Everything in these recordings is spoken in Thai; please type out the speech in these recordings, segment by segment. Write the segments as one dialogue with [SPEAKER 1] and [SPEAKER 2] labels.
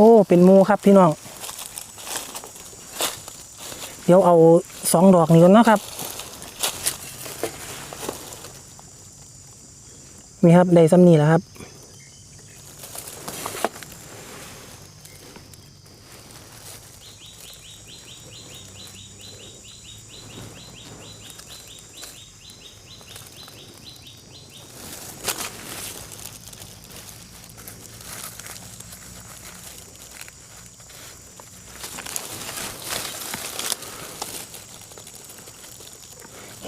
[SPEAKER 1] โอ้ เป็นมูครับพี่น้อง เดี๋ยวเอาสองดอกนี้ก่อนนะครับ นี่ครับได้ซ้ำนี่แหล้วครับ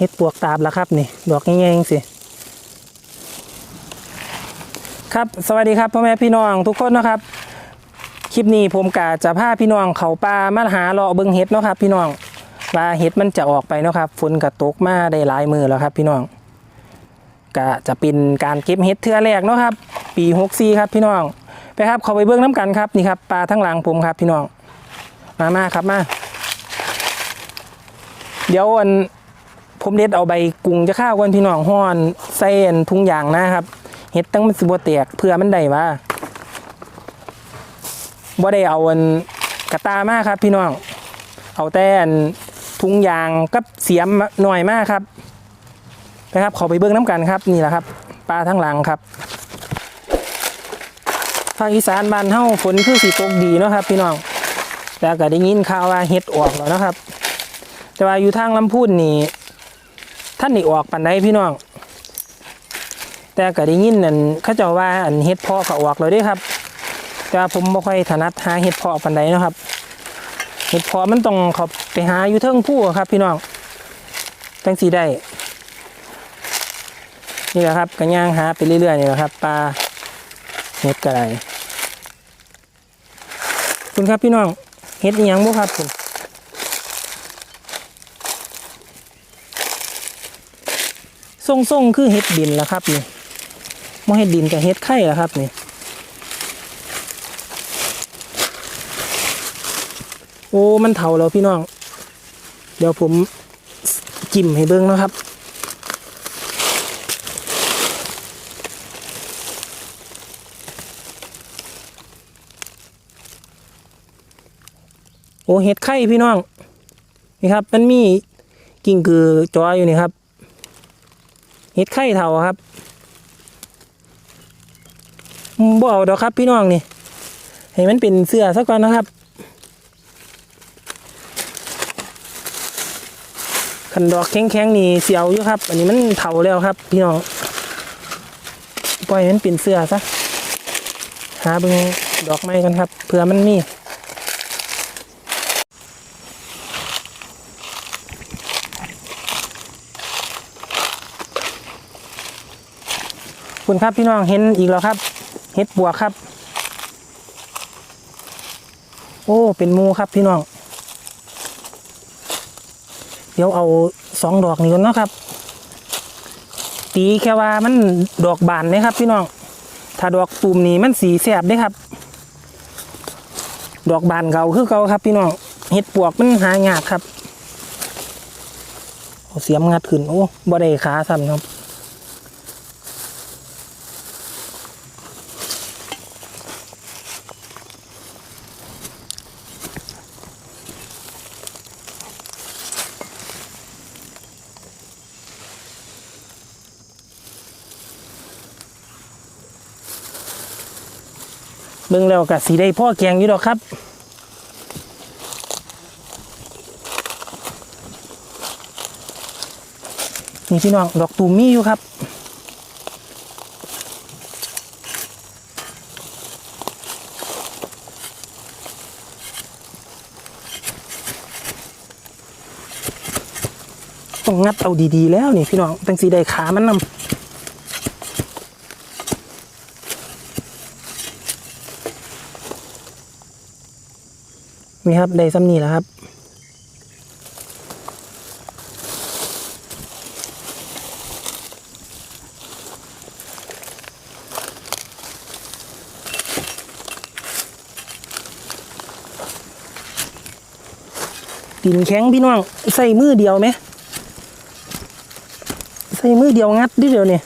[SPEAKER 1] เฮ็ดปวกตาบแล้วครับนี่ดอกง่ายๆสิครับสวัสดีครับพ่อแม่พี่น้องทุกคนนะครับ คลิปนี้ผมกะจะพาพี่น้องเขาป่ามาหาเลาะเบิงเห็ดเนาะครับ พี่น้องว่าเห็ดมันจะออกไปเนาะครับฝนกระตกมาได้หลายมือแล้วครับพี่น้องกะจะเป็นการเก็บเห็ดเทือแรกเนาะครับ ปีหกซีครับพี่น้อง ไปครับเขาไปเบิ้งน้ำกันครับนี่ครับปลาทั้งหลังผมครับพี่น้องมามาครับมาเดี๋ยวอัน ผมเด็ดเอาใบกุ้งจะข้าวก่อนพี่น้องห้อนใส่นทุงยางนะครับเห็ดตั้งมันสิบ่แตกเพื่อมันได้ว่าบ่ได้เอาอันกระตามากครับ พี่น้อง เอาแต่อันทุงยางกับเสียมหน่อยมากครับนะครับขอไปเบิ้งน้ำกันครับนี่แหละครับปลาทั้งหลังครับภาคอีสานบ้านเฮาฝนคือสีตกดีเนาะครับ พี่น้องแล้วก็ได้ยินข่าวว่าเห็ดออกแล้วนะครับ แต่ว่าอยู่ทางลำพูนนี่ ท่านนี่ออกปันไดพี่น้อง แต่ก็ได้ยินนั่นเขาเจ้าว่าอันเฮ็ดเพาะก็ออกเลยด้วยครับ แต่ว่าผมบ่ค่อยถนัดหาเฮ็ดเพาะปันไดนะครับเฮ็ดเพาะมันต้องเขาไปหาอยู่เทิงผู้ครับ พี่น้องจังสีได้นี่แหละครับก็ย่างหาไปเรื่อยๆนี่แหละครับปลาเฮ็ดกระไรคุณครับพี่น้องเฮ็ดยังบ่ครับผม ส่งๆคือเห็ดดินแล้วครับนี่มอเห็ดดินกับเห็ดไข่แล้วครับนี่โอ้มันเถาแล้วพี่น้อง เดี๋ยวผมจิ้มให้เบิ้งนะครับ โอ้เห็ดไข่พี่น้อง นี่ครับ มันมีกิ่งกือจออยู่นี่ครับ เห็ดไข่เท่าครับบ่เอาดอกครับพี่น้องนี่ ให้มันเป็นเสื้อสักก่อนนะครับขันดอกแข็งๆนี่เสียวอยู่ครับ อันนี้มันเถาแล้วครับ พี่น้องปล่อยให้มันเป็นเสื้อซะหาเบิ่งดอกไม้กันครับเผื่อมันมี คุณครับพี่น้องเห็นอีกแล้วครับ เห็ดบัวครับ โอ้ เป็นมูครับพี่น้อง เดี๋ยวเอาสองดอกนี้ก่อนเนาะครับ ตีแค่ว่ามันดอกบานไหมครับ พี่น้อง ถ้าดอกตูมนี้มันสีแสบเด้ครับ ดอกบานเก่าคือเก่าครับ พี่น้อง เห็ดปวกมันหายากครับเอาเสียมงัดขึ้น โอ้บ่ได้ขาสั่นครับ เบิ่งแล้วก็สีได้พ่อแกงอยู่ดอกครับนี่พี่น้องดอกตูมมีอยู่ครับต้องงัดเอาดีๆแล้วนี่พี่น้องตั้งสีได้ขามันนำ นี่ครับได้ซ้ำนี่แล้วครับดินแข็งพี่น้อง ใส่มือเดียวไหม ใส่มือเดียวงัดดิเดียวเนี่ย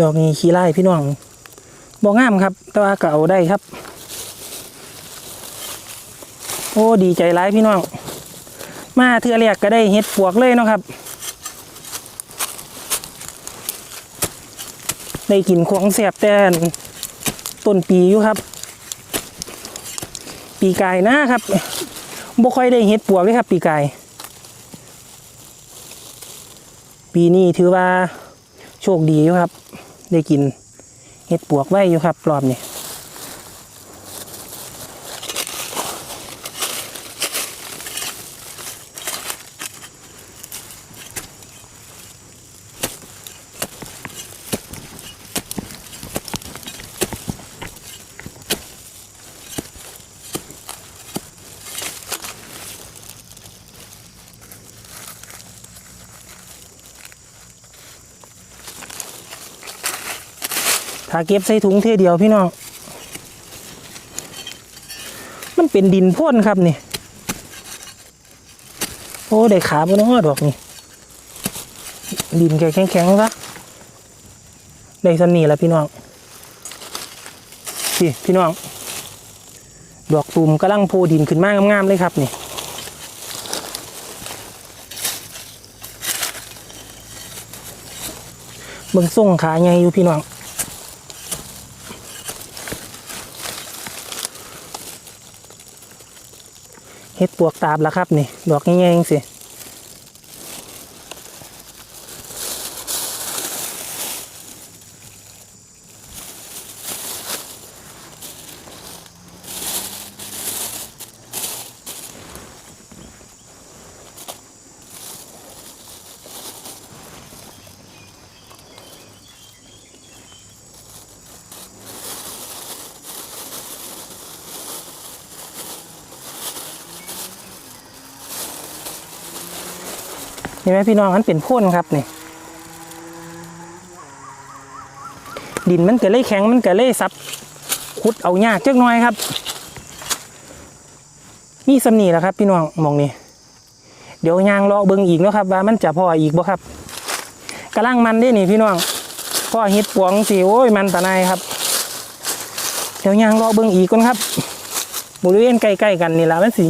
[SPEAKER 1] ดอกนี้ขี้ไล่พี่น้องบ่งามครับ แต่ว่าก็เอาได้ครับ โอ้ดีใจร้ายพี่น้องมาเทือแรกก็ได้เฮ็ดปวกเลยเนาะครับ ได้กินของแสบแต่ต้นปีอยู่ครับ ปีกายนะครับบ่ค่อยได้เฮ็ดปวกเลยครับ ปีกาย ปีนี้ถือว่าโชคดีอยู่ครับ ได้กินเห็ดปวกไว้อยู่ครับรอบนี้ ถ้าเก็บใส่ถุงเท่เดียวพี่น้อง มันเป็นดินพ่นครับนี่ โอ้ได้ขาบนน้อดอกนี่ ดินแข็งแข็งๆซะได้สนีแล้วพี่น้องพี่พี่น้อง ดอกตูมกำลังโพดินขึ้นมางามๆเลยครับนี่เบิ่งส่งขาใหญ่อยู่พี่น้อง เฮ็ดปวกตาบแล้วครับนี่ดอกง่ายๆจังสิ ห็นไหมพี่น้องมันเป็นพ่นครับนี่ดินมันก็เลยแข็งมันก็เลยซับขุดเอายากจักหน่อยครับ มีสำนีแล้วครับ พี่น้องมองนี่เดี๋ยวยางรอเบิ่งอีกนะครับว่ามันจะพออีกบ่ครับกำลังมันได้นี่พี่น้องพ่อฮ็ดปวงสิโอ้ยมันตะนายครับ เดี๋ยวยางรอเบิ่งอีกก่อนครับบริเวณใกล้ๆกันนี่แหละมันสิ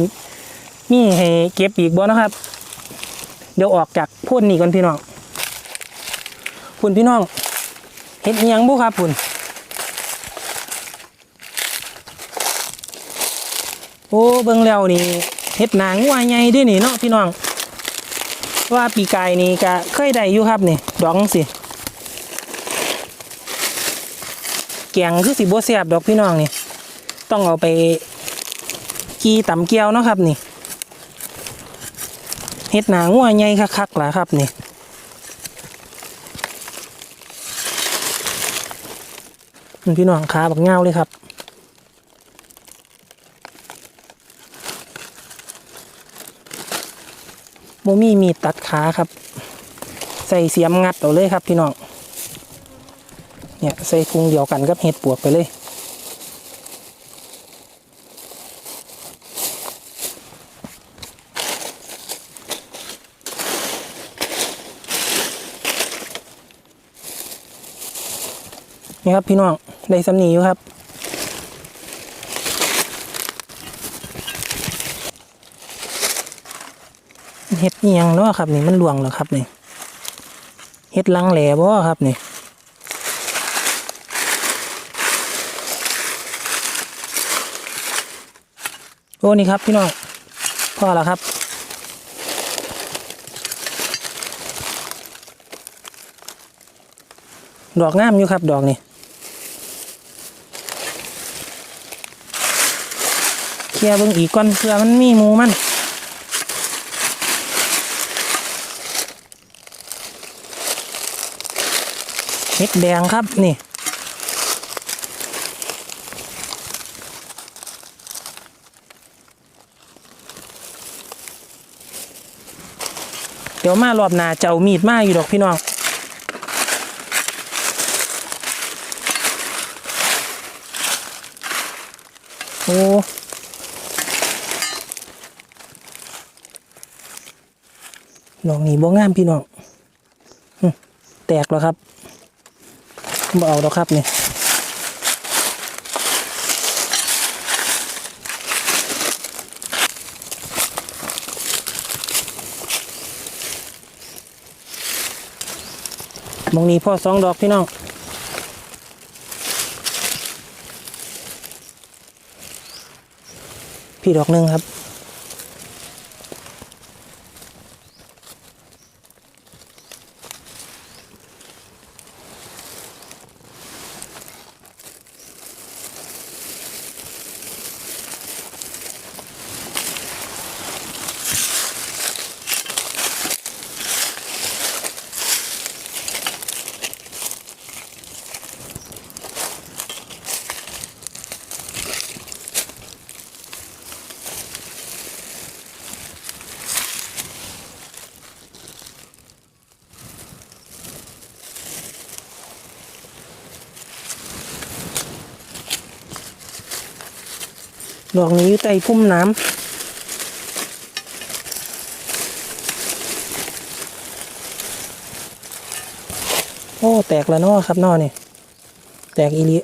[SPEAKER 1] มีให้เก็บอีกบ่นะครับ เดี๋ยวออกจากพุ่นนี่ก่อนพี่น้องพุ่นพี่น้องเห็ดอิหยังบุครับพุ่นโอ้เบิ่งแล้วนี่เห็ดหนางัวใหญ่ด้วยนี่เนาะพี่น้องว่าปีกายนี่ก็เคยได้อยู่ครับนี่ดองสิแกงคือสิบ่แซ่บดอกพี่น้องนี่ต้องเอาไปกีตำเกียวเนาะครับนี่ เฮ็ดหนางัวใหญ่คักๆล่ะครับนี่พี่น้องขาบักเงาเลยครับโมมี่มีตัดขาครับ ใส่เสียมงัดเอาเลยครับพี่น้องเนี่ยใส่พุงเดียวกันกับเห็ดปวกไปเลย นี่ครับพี่น้องได้สำนีอยู่ครับเฮ็ดอิหยังเนาะครับนี่มันหลวงเหรอครับนี่เฮ็ดลังแหล่บ่ครับนี่โอ้นี่ครับพี่น้องพอแล้วครับดอกงามอยู่ครับดอกนี่ เคลียร์เบิ่งอีกก่อนเพื่อมันมีหมูมันเห็ดแดงครับนี่เดี๋ยวมารอบหน้าเจ้ามีดมาอยู่ดอกพี่น้องโอ้ ดอกนี้บ่งามพี่น้องแตกแล้วครับบ่เอาดอกครับนี่มองนี้พ่อสองดอกพี่น้องพี่ดอกหนึ่งครับ ดอกนี้อยู่ใต้พุ่มน้ำโอ้ แตกแล้วนาะครับนอเนี่ยแตกอีเลี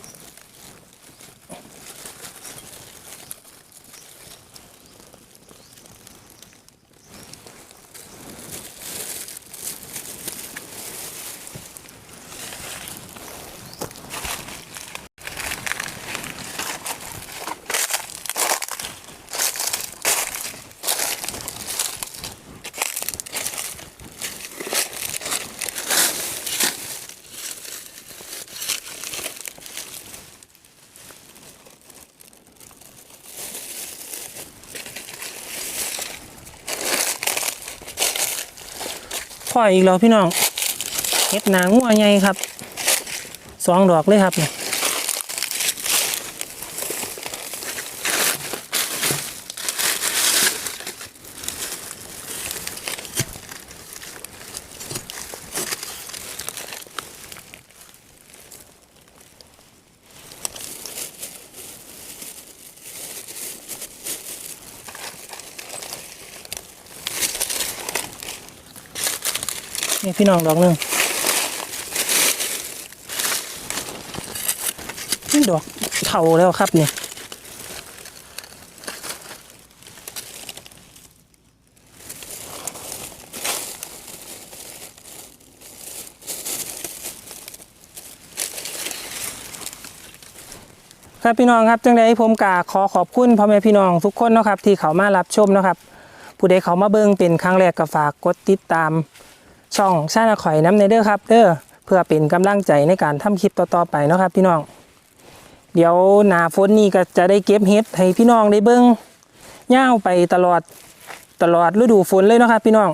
[SPEAKER 1] พ่ออีกแล้วพี่น้องเห็ดหนางัวใหญ่ครับสองดอกเลยครับนี่ นี่พี่น้องดอกหนึ่งนี่ดอกเท่าแล้วครับเนี่ยครับพี่น้องครับจังไดผมกาขอขอบคุณพ่อแม่พี่น้องทุกคนนะครับที่เขามารับชมนะครับ ผู้ใดเขามาเบิ่งเป็นครั้งแรกก็ฝากกดติดตาม ช่องชาแนลข่อยน้ำในเด้อครับเด้อเพื่อเป็นกำลังใจในการทำคลิปต่อๆไปเนาะครับ พี่น้อง เดี๋ยวหนาฝนนี้ก็จะได้เก็บเห็ดให้พี่น้องได้เบิ่งย่าวไปตลอดตลอดฤดูฝนเลยเนาะครับ พี่น้อง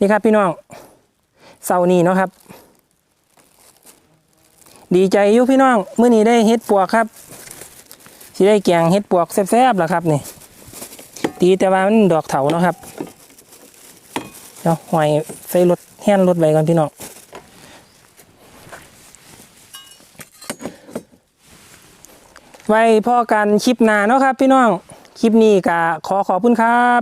[SPEAKER 1] นี่ครับพี่น้องเสาร์นี้เนาะครับ ดีใจอยู่พี่น้องเมื่อนี้ได้เห็ดปวกครับสิได้แกงเห็ดปวกแซ่บๆแล่ะครับนี่ดีแต่ว่ามันดอกเถาเนาะครับเดี๋ยวหอย ใส่รถแห่นรถไปก่อนพี่น้องไว้พ่อกันคลิปหน้าเนาะครับ พี่น้อง คลิปนี้ก็ขอขอบคุณครับ